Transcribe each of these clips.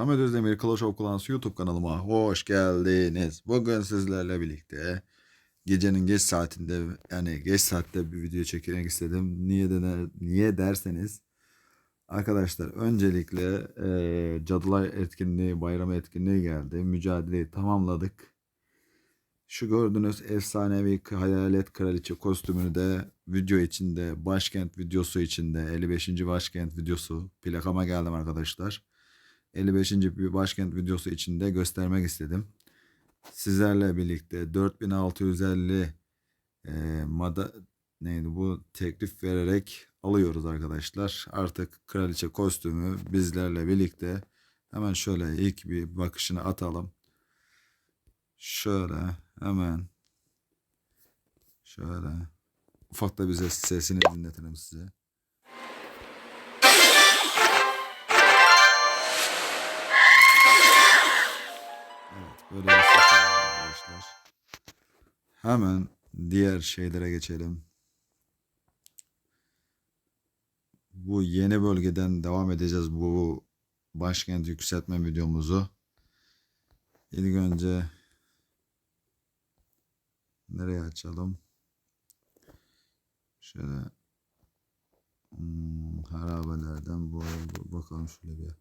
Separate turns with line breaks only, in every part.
Samet Özdemir Clash of Clans YouTube kanalıma hoş geldiniz. Bugün sizlerle birlikte gecenin geç saatinde yani geç saatte bir video çekmek istedim. Niye de niye derseniz arkadaşlar öncelikle eee Cadılar etkinliği, bayram etkinliği geldi. Mücadeleyi tamamladık. Şu gördüğünüz efsanevi hayalet kraliçe kostümünü de video içinde, başkent videosu içinde, 55. başkent videosu plakama geldim arkadaşlar. 55. bir başkent videosu içinde göstermek istedim. Sizlerle birlikte 4650 e, mada neydi bu teklif vererek alıyoruz arkadaşlar. Artık kraliçe kostümü bizlerle birlikte hemen şöyle ilk bir bakışını atalım. Şöyle hemen şöyle ufak da bize sesini dinletelim size. Böyle arkadaşlar. Hemen diğer şeylere geçelim. Bu yeni bölgeden devam edeceğiz bu başkent yükseltme videomuzu. İlk önce nereye açalım? Şöyle hmm, harabelerden bu- bakalım şöyle bir.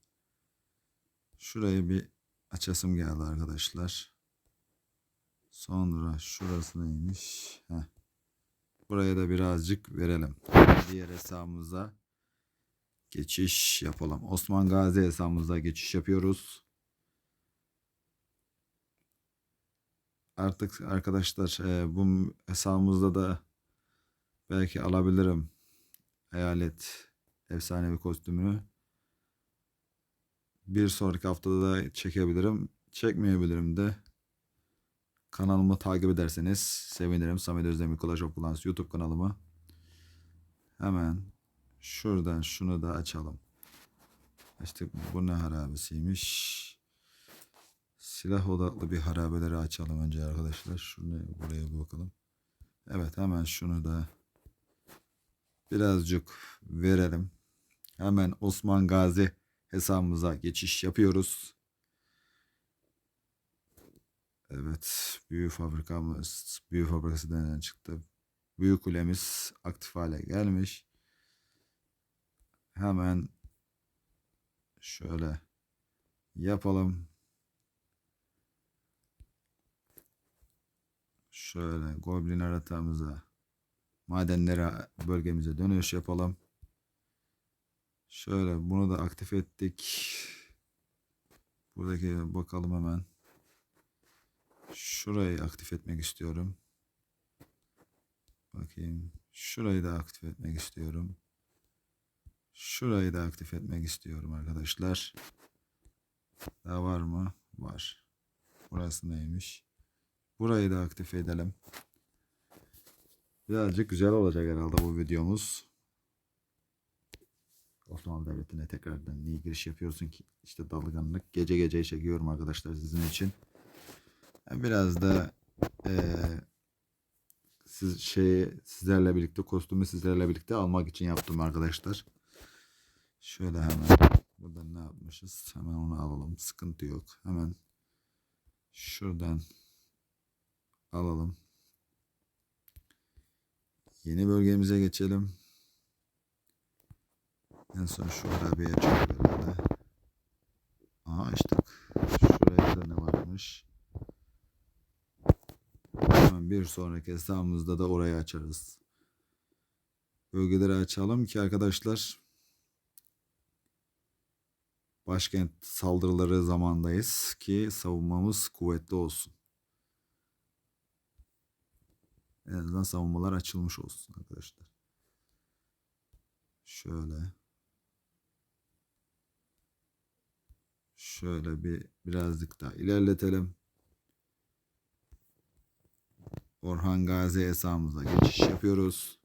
Şurayı bir açasım geldi arkadaşlar. Sonra şurası neymiş? Heh. Buraya da birazcık verelim. Diğer hesabımıza geçiş yapalım. Osman Gazi hesabımıza geçiş yapıyoruz. Artık arkadaşlar e, bu hesabımızda da belki alabilirim. Hayalet efsanevi kostümünü. Bir sonraki haftada da çekebilirim. Çekmeyebilirim de. Kanalımı takip ederseniz sevinirim. Samet Özdemir Clash of Clans YouTube kanalımı. Hemen şuradan şunu da açalım. İşte bu ne harabesiymiş. Silah odaklı bir harabeleri açalım önce arkadaşlar. Şunu buraya bir bakalım. Evet hemen şunu da birazcık verelim. Hemen Osman Gazi hesabımıza geçiş yapıyoruz. Evet, büyü fabrikamız, büyü fabrikası denen çıktı. Büyü kulemiz aktif hale gelmiş. Hemen şöyle yapalım. Şöyle Goblin haritamıza, madenlere bölgemize dönüş yapalım. Şöyle bunu da aktif ettik. Buradaki bakalım hemen. Şurayı aktif etmek istiyorum. Bakayım. Şurayı da aktif etmek istiyorum. Şurayı da aktif etmek istiyorum arkadaşlar. Daha var mı? Var. Burası neymiş? Burayı da aktif edelim. Birazcık güzel olacak herhalde bu videomuz. Osmanlı Devleti'ne tekrardan niye giriş yapıyorsun ki? İşte dalgınlık. Gece gece çekiyorum arkadaşlar sizin için. Biraz da eee, siz şey sizlerle birlikte kostümü sizlerle birlikte almak için yaptım arkadaşlar. Şöyle hemen burada ne yapmışız? Hemen onu alalım. Sıkıntı yok. Hemen şuradan alalım. Yeni bölgemize geçelim. En son şu arabaya çıkıyor herhalde. Aha açtık. Şuraya da ne varmış? Hemen bir sonraki hesabımızda da orayı açarız. Bölgeleri açalım ki arkadaşlar başkent saldırıları zamandayız ki savunmamız kuvvetli olsun. En azından savunmalar açılmış olsun arkadaşlar. Şöyle. Şöyle bir birazcık daha ilerletelim. Orhan Gazi hesabımıza geçiş yapıyoruz.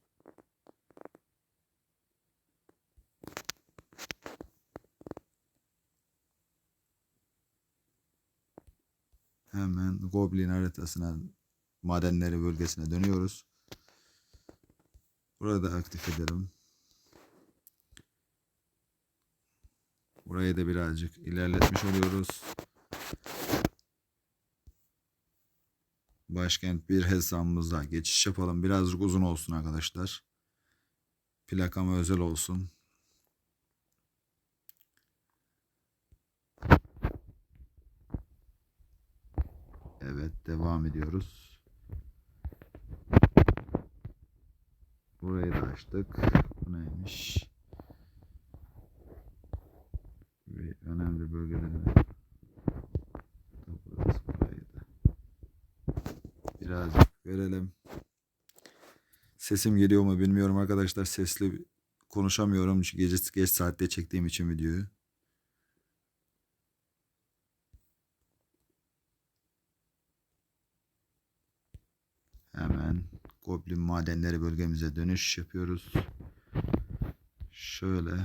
Hemen Goblin haritasına madenleri bölgesine dönüyoruz. Burada aktif edelim. Burayı da birazcık ilerletmiş oluyoruz. Başkent bir hesabımıza geçiş yapalım. Birazcık uzun olsun arkadaşlar. Plakama özel olsun. Evet devam ediyoruz. Burayı da açtık. Bu neymiş? Bir önemli bölgeleri burası burayı da. Birazcık verelim. Sesim geliyor mu bilmiyorum arkadaşlar. Sesli konuşamıyorum çünkü gece geç saatte çektiğim için videoyu. Hemen Goblin madenleri bölgemize dönüş yapıyoruz. Şöyle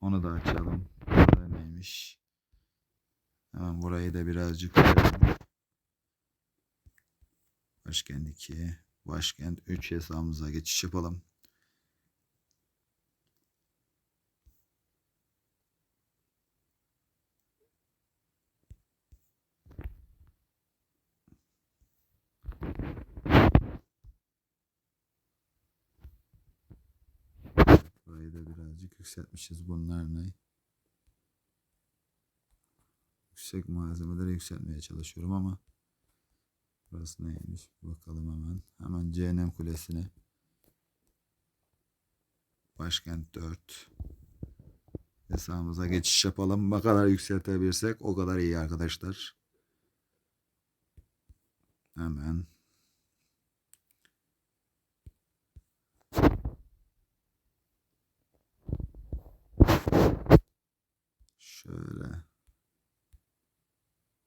onu da açalım. Burada neymiş? Hemen burayı da birazcık verelim. Başkent 2, Başkent 3 hesabımıza geçiş yapalım. Burayı da birazcık yükseltmişiz. Bunlar ne? Yüksek malzemeleri yükseltmeye çalışıyorum ama burası neymiş? Bakalım hemen. Hemen cehennem kulesine. Başkent 4. Hesabımıza geçiş yapalım. Ne kadar yükseltebilirsek o kadar iyi arkadaşlar. Hemen. Şöyle.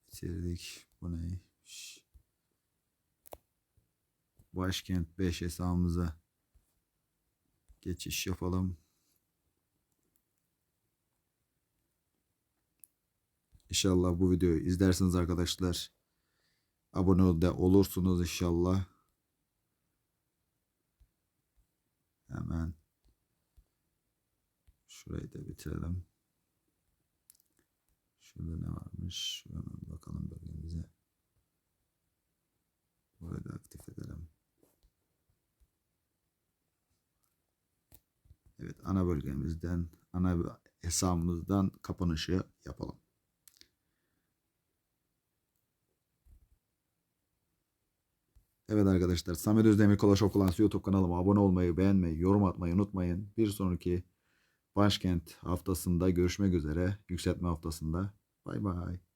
Bitirdik. Bu neymiş? Başkent 5 hesabımıza geçiş yapalım. İnşallah bu videoyu izlersiniz arkadaşlar. Abone de olursunuz inşallah. Hemen şurayı da bitirelim. Şurada ne varmış? Hemen bakalım bölgemize. Burayı da aktif edelim. Evet ana bölgemizden, ana hesabımızdan kapanışı yapalım. Evet arkadaşlar Samet Özdemir Kolaş Okulansı YouTube kanalıma abone olmayı, beğenmeyi, yorum atmayı unutmayın. Bir sonraki Başkent haftasında görüşmek üzere. Yükseltme haftasında. Bay bay.